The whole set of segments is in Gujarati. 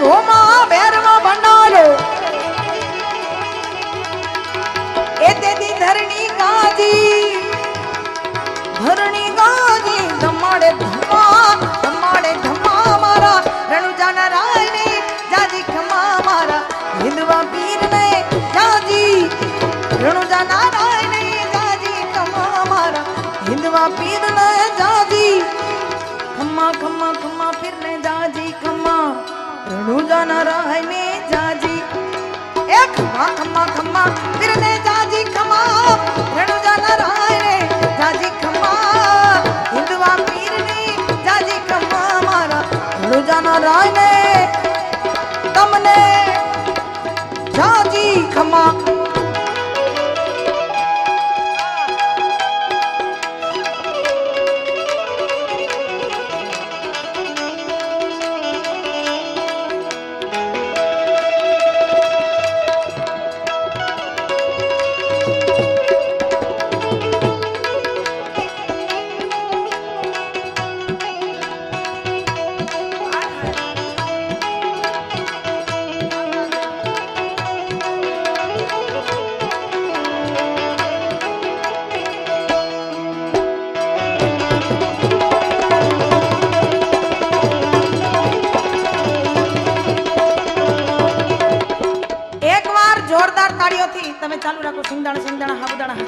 ધોમા બેરનો ભંડારો. એ તેથી ધરણી ગાજી. ધરણી ગાજી, ધમાડે ધમા ધમાડે ધમા મારા. રણુજાના રાયને જાજી ખમા મારા. હિંદવા પીરને જાજી. રણુજાના રાયને જાજી ખમા મારા. હિંદવા પીરને જાજી. ખમા ખમા ખમા પીરને જાજી ખમા. એ ખમ્મા ખમ્મા ખમ્મા પીર ને જાજી ખમ્મા તમે ચાલુ રાખો સિંગદાણા સિંગદાણા હાબુદાણા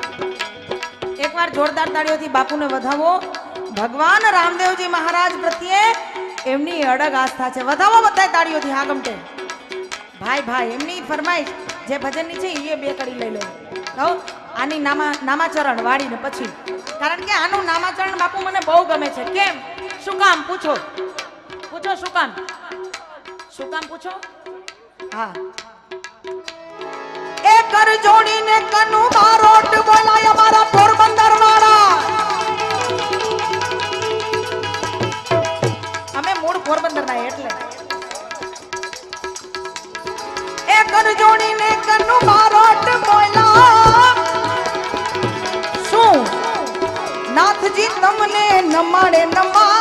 એકવાર જોરદાર તાળીઓથી બાપુને વધાવો. ભગવાન રામદેવજી મહારાજ પ્રત્યે એમની અડગ આસ્થા છે. વધાવો બધાય તાળીઓથી, હા ગમટે ભાઈ ભાઈ, એમની ફરમાઈશ જે ભજનની છે એ બે કડી લઈ લો. કહો આની નામા, નામાચરણ વાળીને પછી. કારણ કે આનું નામાચરણ બાપુ મને બહુ ગમે છે. કેમ? શું કામ? પૂછો. પૂછો શું કામ? શું કામ પૂછો? હા. જોડીને કનુ બારોટ બોલાય અમારા પોરબંદર વાળા અમે મૂળ પોરબંદર ના એટલે એ જોડીને કનુ મારોટ બોલા શું? નાથજી તમને નમાડે નમા